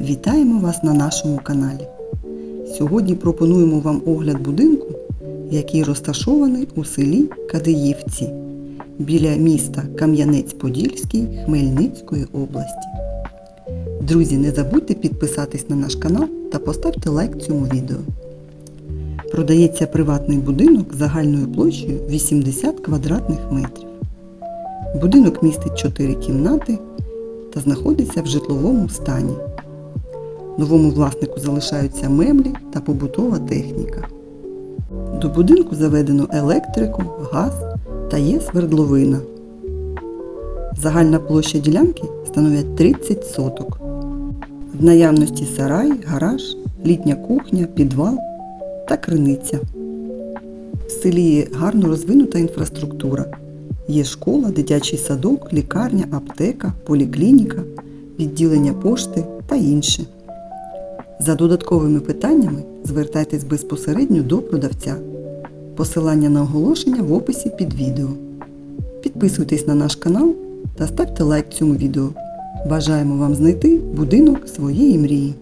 Вітаємо вас на нашому каналі. Сьогодні пропонуємо вам огляд будинку, який розташований у селі Кадиївці біля міста Кам'янець-Подільський Хмельницької області. Друзі, не забудьте підписатись на наш канал та поставте лайк цьому відео. Продається приватний будинок загальною площею 80 квадратних метрів. Будинок містить 4 кімнати та знаходиться в житловому стані. Новому власнику залишаються меблі та побутова техніка. До будинку заведено електрику, газ та є свердловина. Загальна площа ділянки становить 30 соток. В наявності сарай, гараж, літня кухня, підвал та криниця. В селі є гарно розвинута інфраструктура. Є школа, дитячий садок, лікарня, аптека, поліклініка, відділення пошти та інше. За додатковими питаннями звертайтесь безпосередньо до продавця. Посилання на оголошення в описі під відео. Підписуйтесь на наш канал та ставте лайк цьому відео. Бажаємо вам знайти будинок своєї мрії.